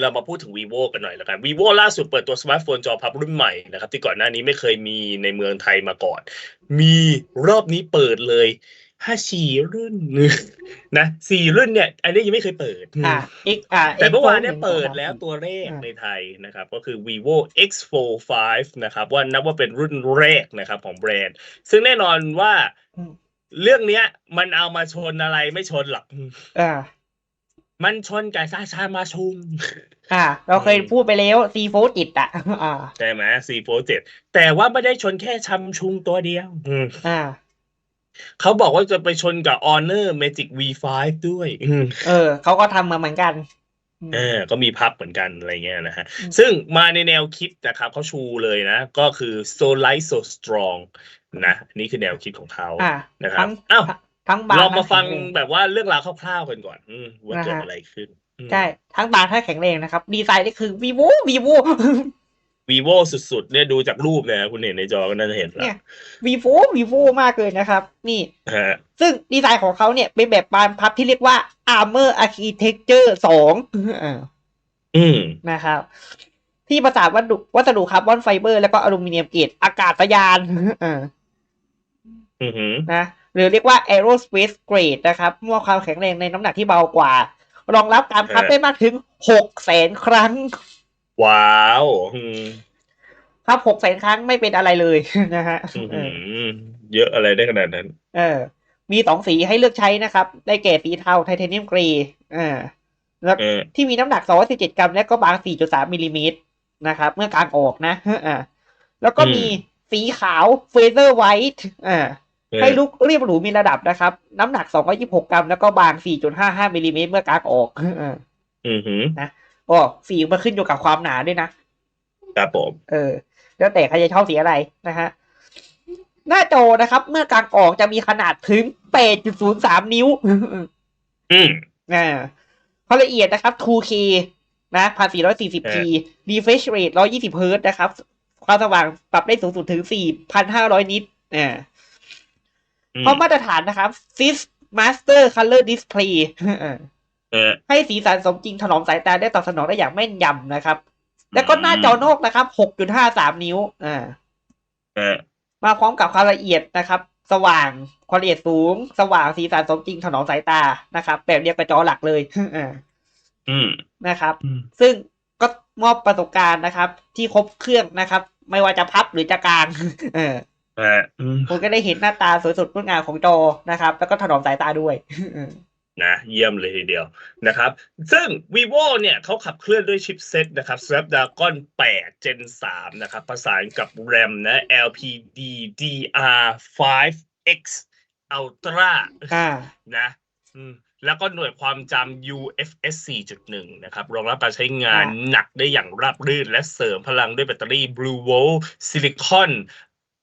เรามาพูดถึง vivo กันหน่อยแล้วกัน vivo ล่าสุดเปิดตัวสมาร์ทโฟนจอพับรุ่นใหม่นะครับที่ก่อนหน้านี้ไม่เคยมีในเมืองไทยมาก่อน มีรอบนี้เปิดเลยห้าสี่รุ่นนะสี่รุ่นเนี่ย อันนี้ยังไม่เคยเปิดอ่า X อ่าแต่เมื่อวาน X4 เนี่ยเปิดแล้วตัวแรกอ่าในไทยนะครับ ก็คือ vivo x4 5นะครับ ว่านับว่าเป็นรุ่นแรกนะครับของแบรนด์ ซึ่งแน่นอนว่าอืมเรื่องเนี้ย มันเอามาชนอะไรไม่ชนหรอกอ่า มันชนกับซาชามาชุงอ่า เราเคยพูดไปแล้ว C4 จิตอะอ่าใช่ไหม C4 7แต่ว่าไม่ได้ชนแค่ชัมชุงตัวเดียว อืมอ่าเขาบอกว่าจะไปชนกับ Honor Magic V5 ด้วยอืมเออ เขาก็ทำมาเหมือนกันมเออ ก็มีพับเหมือนกันอะไรเงี้ยนะฮะอืมซึ่งมาในแนวคิดนะครับเขาชูเลยนะ ก็คือ so light so strong นะอันนี่คือแนวคิดของเขาอ่านะครับทั้งอ้าว ทั้งบางเรามาทั้ฟังแข็แรแบบว่าเรื่องราวคร่าวๆกันก่อน อืมว่าเกิดนะฮะอะไรขึ้นอืมใช่ทั้งบางทั้งแข็งแรงนะครับ ดีไซน์นี่คือ vivo vivo vivo สุดๆ เนี่ยดูจากรูปเลยนะคุณเห็นในจอก็น่าจะเห็นแล้วเนี่ย vivo vivo มากเลยนะครับ นี่ฮะซึ่งดีไซน์ของเขาเนี่ยเป็นแบบบานพับที่เรียกว่า armor architecture 2อ่าอืมนะครับ ที่ประสานวัสดุวัสดุคาร์บอนไฟเบอร์แล้วก็อลูมิเนียมเกรดอากาศยานอ่าอือหือนะ หรือเรียกว่า aerospace grade นะครับมอบความแข็งแรงในน้ำหนักที่เบากว่า รองรับการพับฮะได้มากถึงหกแสนครั้ง ว้าวอืมพับหกแสนครั้งไม่เป็นอะไรเลยนะฮะอื้อเอหืออเยอะอะไรได้ขนาดนั้น เออ มีสองสีให้เลือกใช้นะครับ ได้แก่สีเทาไทเทเนียมเกรย์อ่าแล้วเออที่มีน้ำหนัก 217 กรัม และก็บาง 4.3มิลลิเมตรนะครับ เมื่อกลางออกนะอ่าแล้วก็มีสีขาวเฟเ e อร์ไวท์อ่าเออ ให้ลุกเรียบหรูมีระดับนะครับ น้ำหนัก 226 กรัม แล้วก็บาง 4.55มิลลิเมตรเมื่อกลางออกอ่าอือหือโอ้สีมันขึ้นอยู่กับความหนาด้วยนะครับผม เออ แล้วแต่ใครจะชอบสีอะไรนะฮะ หน้าจอนะครับ เมื่อกลางออกจะมีขนาดถึง 8.03 นิ้ว อืมอ่าความละเอียดนะครับ 2K นะ 1440p refresh rate 120 Hz นะครับ ความสว่างปรับได้สูงสุดถึง 4,500 นิตอ่าอืม เพราะมาตรฐานนะครับ Sys Master Color Display อ่าเออให้สีสันสมจริงถนอมสายตาได้ตอบสนองได้อย่างแม่นยำนะครับ แล้วก็หน้าจอนอกนะครับ 6.53 นิ้ว อ่าเออมาพร้อมกับความละเอียดนะครับ สว่างความละเอียดสูง สว่างสีสันสมจริงถนอมสายตานะครับ แบบเดียวกับจอหลักเลยอ่าอืมนะครับอืมซึ่งก็มอบประสบการณ์นะครับ ที่ครบเครื่องนะครับ ไม่ว่าจะพับหรือจะกลาง เออเอออืมคุณก็ได้เห็นหน้าตาสวยสดงดงามของจอนะครับ แล้วก็ถนอมสายตาด้วยเออนะเยี่ยมเลยทีเดียวนะครับ ซึ่ง vivo เนี่ยเขาขับเคลื่อนด้วยชิปเซ็ตนะครับ Snapdragon 8 Gen 3 นะครับ ประสานกับ RAM นะ LPDDR5X Ultra อ่า นะอืมแล้วก็หน่วยความจำ UFS 4.1 นะครับ รองรับการใช้งานอ่า หนักได้อย่างราบรื่น และเสริมพลังด้วยแบตเตอรี่ Blue Volt Silicon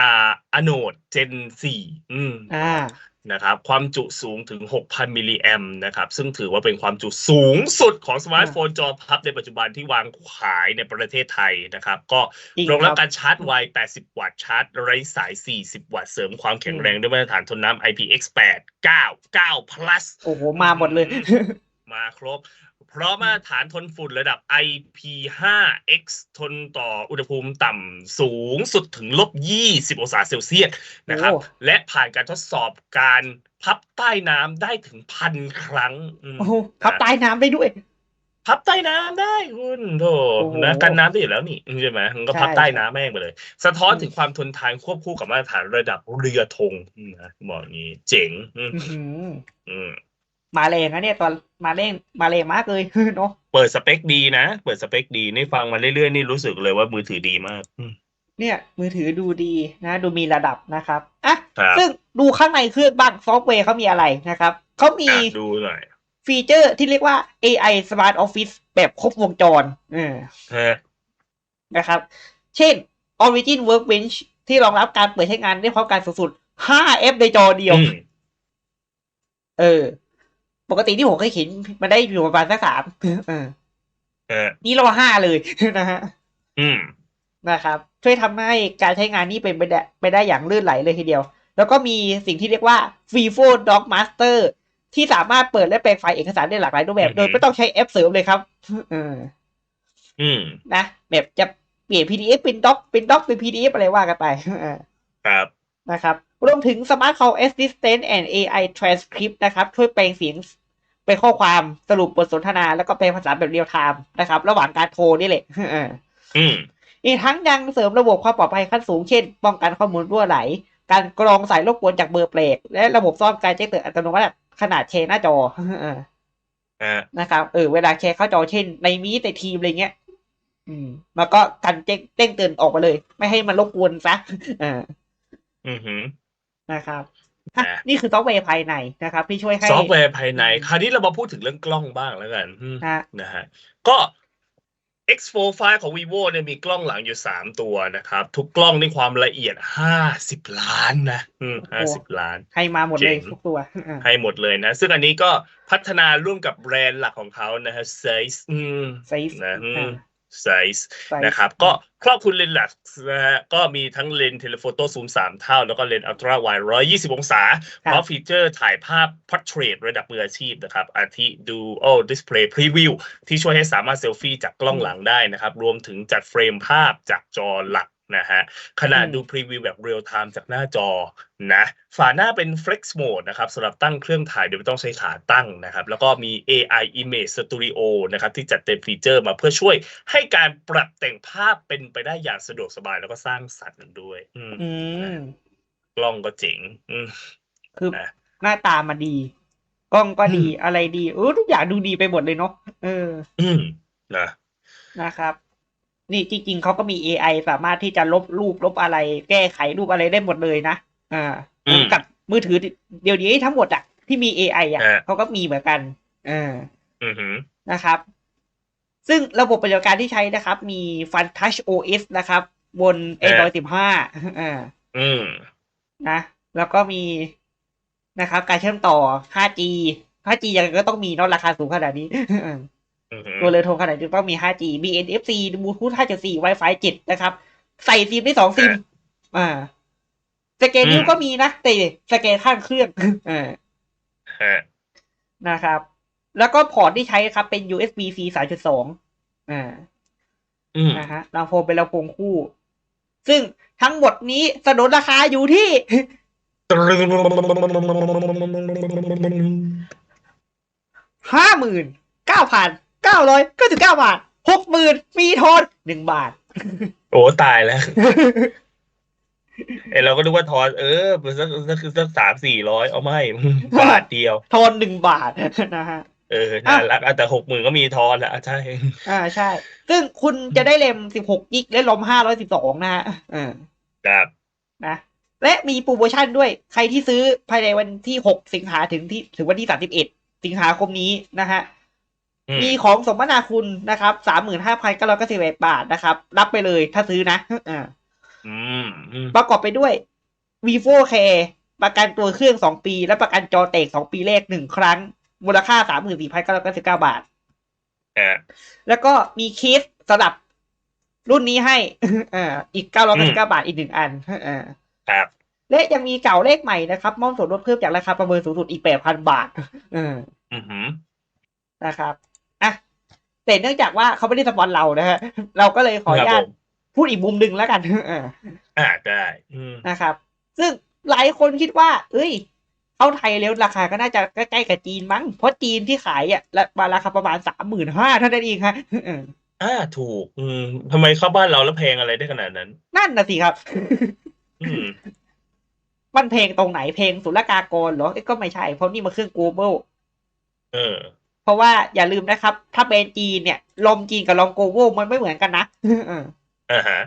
อ่า Anode Gen 4อืมอ่านะครับความจุสูงถึง 6,000 มิลลิแอมนะครับ ซึ่งถือว่าเป็นความจุสูงสุดของสมาร์ทโฟนจอพับในปัจจุบันที่วางขายในประเทศไทยนะครับ ก็จริงรองรับครับการชาร์จไว 80 วัตต์ชาร์จไร้สาย 40 วัตต์เสริมความแข็งแรงด้วยมาตรฐานทนน้ำ IPX8 9 9 plus โอ้โห มาหมดเลย มาครบ เพราะมาตรฐานทนฝุ่นระดับ IP5X ทนต่ออุณหภูมิต่ำสูงสุดถึงลบ 20 องศาเซลเซียสนะครับโอ้และผ่านการทดสอบการพับใต้น้ำได้ถึงพันครั้งอืมโอ้โหพับใต้น้ำได้ด้วย พับใต้น้ำได้คุณโถโอ้โหนะกันน้ำได้อยู่แล้วนี่ใช่ไหมมันก็พับใช่ใต้น้ำแม่งไปเลย สะท้อนอืมถึงความทนทานควบคู่กับมาตรฐานระดับเรือธงนะบอกอย่างนี้เจ๋ง อืมอื้อหืออื มมาแรงนะเนี่ยตอนมาแรงมาแรงมากเลยเนาะเปิดสเปคดีนะเปิดสเปคดีนี่ฟังมาเรื่อยๆนี่รู้สึกเลยว่ามือถือดีมากอืมเนี่ยมือถือดูดีนะดูมีระดับนะครับอะครับซึ่งดูข้างในเครื่องบ้างซอฟต์แวร์เขามีอะไรนะครับเขามีอะดูหน่อยฟีเจอร์ที่เรียกว่า AI Smart Office แบบครบวงจรเออฮะนะครับ เช่น Origin Workbench ที่รองรับการเปิดใช้งานได้พร้อมกันสูงสุด5แอปในจอเดียวอืมเออ ปกติที่ผมเคยเห็นมันได้อยู่ประมาณสักสามเออฮะนี่รอห้าเลยนะฮะ อืมนะครับ ช่วยทำให้การใช้งานนี่เป็นไปได้ไปได้อย่างลื่นไหลเลยทีเดียว แล้วก็มีสิ่งที่เรียกว่า Vivo Doc Master ที่สามารถเปิดและแปลงไฟล์เอกสารได้หลากหลายรูปแบบ โดยไม่ต้องใช้แอปเสริมเลยครับเอออืมนะแบบจะเปลี่ยน PDF เป็นด็อกเป็นด็อกเป็น PDF อะไรว่ากันไปเออครับนะครับ รวมถึง Smart Call Assistant and AI Transcript นะครับ ช่วยแปลงเสียงเป็นข้อความสรุปบทสนทนา แล้วก็แปลภาษาแบบเรียลไทม์นะครับ ระหว่างการโทรนี่แหละเอออืมอีกทั้งยังเสริมระบบความปลอดภัยขั้นสูงเช่น ป้องกันข้อมูลรั่วไหล การกรองสายรบกวนจากเบอร์แปลก และระบบซ่อมการแจ้งเตือนอัตโนมัติขนาดแชร์หน้าจอเอออ่านะครับเออเวลาแชร์เข้าจอเช่น ในมีแต่ทีมอะไรเงี้ย อืม มันก็กันแจ้งแจ้งเตือนออกมาเลย ไม่ให้มันรบกวนซะเอออือหือ นะครับอะนะนี่คือซอฟต์แวร์ภายในนะครับที่ช่วยให้ซอฟต์แวร์ภายใน คราวนี้เรามาพูดถึงเรื่องกล้องบ้างแล้วกันอืมฮะนะฮะก็ X4 5 ของ vivo เนี่ยมีกล้องหลังอยู่ 3 ตัวนะครับ ทุกกล้องในความละเอียด 50 ล้านนะอืม50ล้าน ให้มาหมดเลยเจ๋งทุกตัวอะให้หมดเลยนะ ซึ่งอันนี้ก็พัฒนาร่วมกับแบรนด์หลักของเขานะฮะ Zeiss อืมไซส์นะ อืมอ่า Zeiss ไซส์นะครับ ก็ครอบคลุมเลนส์หลักนะฮะก็มีทั้งเลนส์เทเลโฟโต้ซูม3 เท่า แล้วก็เลนส์อัลตร้าไวด์120 องศาพร้อมฟีเจอร์ถ่ายภาพ Portrait ระดับมืออาชีพนะครับ อาทิ Dual Display Preview ที่ช่วยให้สามารถเซลฟี่จากกล้องหลังได้นะครับ รวมถึงจัดเฟรมภาพจากจอหลัก นะฮะขณะอืมดูพรีวิวแบบเรียลไทม์จากหน้าจอนะฝาหน้าเป็น Flex Mode นะครับสำหรับตั้งเครื่องถ่ายโดยไม่ต้องใช้ขาตั้งนะครับ แล้วก็มี AI Image Studio นะครับที่จัดเต็มฟีเจอร์มาเพื่อช่วยให้การปรับแต่งภาพเป็นไปได้อย่างสะดวกสบายแล้วก็สร้างสรรค์ด้วยอืมอืมกล้องก็เจ๋งอืมคือนะหน้าตามันดี กล้องก็ดีอะไรดีเออทุกอย่างดูดีไปหมดเลยเนาะเออ อืมนะนะครับ นี่จริงๆเขาก็มี AI สามารถที่จะลบรูปลบอะไร แก้ไขรูปอะไรได้หมดเลยนะอ่าเหมือนกับมือถือเดี๋ยวนี้ทั้งหมดอะที่มี AI อะเขาก็มีเหมือนกันอ่าอือหือนะครับ ซึ่งระบบปฏิบัติการที่ใช้นะครับ มี Fun Touch OS นะครับ บน Android 15อ่าอืมนะแล้วก็มีนะครับ การเชื่อมต่อ 5G 5G ยังไงก็ต้องมีเนอะราคาสูงขนาดนี้อือหือ ตัวเลยโทรขนาดนี้ต้องมี 5G BNFC Bluetooth 5.4 Wi-Fi 7 นะครับ ใส่ซิมได้สองซิม อ่าสแกนนิ้วก็มีนะ แต่สแกนข้างเครื่องอ่าฮะนะครับ แล้วก็พอร์ตที่ใช้ครับเป็น USB C 3.2 อ่าอืมนะฮะลำโพงเป็นลำโพงคู่ ซึ่งทั้งหมดนี้สนนราคาอยู่ที่ห้าหมื่นเก้าพัน เก้าร้อยเก้าสิบเก้าบาทหกหมื่นฟรีโทนหนึ่งบาท โอ้ตายแล้วไอเราก็นึกว่าทอนเออสักสักสักสามสี่ร้อยเอาไม่บาทเดียวโทนหนึ่งบาทนะฮะเออน่ารักอะแต่หกหมื่นก็มีทอนแหละอะใช่ อ่าใช่ ซึ่งคุณจะได้เลมสิบหกกิกและลมห้าร้อยสิบสองนะฮะอ่าครับนะและมีโปรโมชั่นด้วย ใครที่ซื้อภายในวันที่หกสิงหาถึงที่ถึงวันที่สามสิบเอ็ดสิงหาคมนี้นะฮะอื มมีของสมนาคุณนะครับสามหมื่นห้าพันเก้าร้อยเก้าสิบเอ็ดบาทนะครับ รับไปเลยถ้าซื้อนะอ่าอืมอืมประกอบไปด้วย vivo care ประกันตัวเครื่องสองปี และประกันจอแตกสองปีแรกหนึ่งครั้ง มูลค่าสามหมื่นสี่พันเก้าร้อยเก้าสิบเก้าบาทอะแล้วก็มีเคสสำหรับรุ่นนี้ให้อ่าอีกเก้าร้อยเก้าสิบเก้าบาทอีกหนึ่งอันอ่าครับและยังมีเก่าเลขใหม่นะครับมอบส่วนลดเพิ่มจากราคาประเมินสูงสุดอีกแปดพันบาทอ่าอือหือนะครับอะ แต่เนื่องจากว่าเขาไม่ได้สปอนเรานะฮะเราก็เลยขออนุญาครัตบผมพูดอีกมุมหนึ่งแล้วกันอ่าอ่าได้อืมนะครับ ซึ่งหลายคนคิดว่า เอ้ยเข้าไทยแล้วราคาก็น่าจะใกล้ๆกับจีนมั้ง เพราะจีนที่ขายอะและราคาประมาณสามหมื่นห้าเท่านั้นเองฮะเอออ่าถูก อืมทำไมเข้าบ้านเราแล้วแพงอะไรได้ขนาดนั้น นั่นนะสิครับอืมมันเพลงตรงไหนเพลงศุลกากรเหรอเอ้ยก็ไม่ใช่เพราะนี่มันเครื่อง global เออ เพราะว่าอย่าลืมนะครับ ถ้าเป็นจีนเนี่ย ลมจีนกับลม global มันไม่เหมือนกันนะเอออ่าฮะ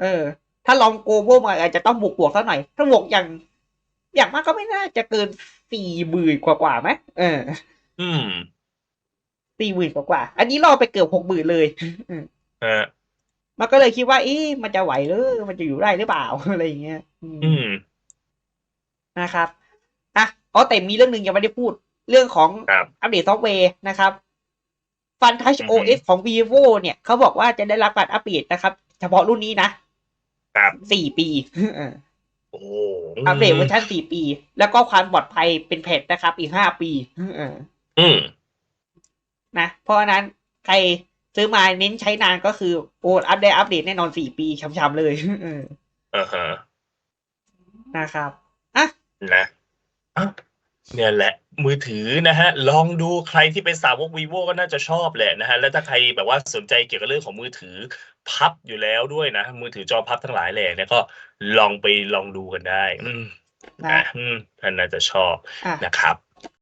เออ ถ้าลองโกลบอลมันอาจจะต้องบวกบวกๆสักหน่อย ถ้าบวกอย่าง อย่างมากก็ไม่น่าจะเกินสี่หมื่นกว่ากว่าๆไหมเออ อืมสี่หมื่นกว่ากว่าๆอันนี้ล่อไปเกือบหกหมื่นเลยฮะมันก็เลยคิดว่า เอ๊ะมันจะไหวหรือมันจะอยู่ได้หรือเปล่าอะไรอย่างเงี้ย อืมอืมนะครับ อะอ๋อแต่มีเรื่องหนึ่งยังไม่ได้พูด เรื่องของครับอัปเดตซอฟต์แวร์นะครับ Fun Touch อือฮึ OS ของ vivo เนี่ยเขาบอกว่าจะได้รับการอัปเดตนะครับ เฉพาะรุ่นนี้นะครับสี่ปีเออโอ้อัปเดตเวอร์ชันสี่ปี แล้วก็ความปลอดภัยเป็นแพทนะครับ อีกห้าปีเอออืมนะ เพราะฉะนั้นใครซื้อมาเน้นใช้นานก็คือโอ้อัปเดตอัปเดตแน่นอนสี่ปีช้ำๆเลยเอออ่าฮะนะครับอะนะอะ เนี่ยแหละมือถือนะฮะลองดูใครที่เป็นสาวก vivo ก็น่าจะชอบแหละนะฮะแล้วถ้าใครแบบว่าสนใจเกี่ยวกับเรื่องของมือถือพับอยู่แล้วด้วยนะ มือถือจอพับทั้งหลายแหล่เนี่ยก็ลองไปลองดูกันได้ อืมนะนะอืมท่านน่าจะชอบอะ นะครับ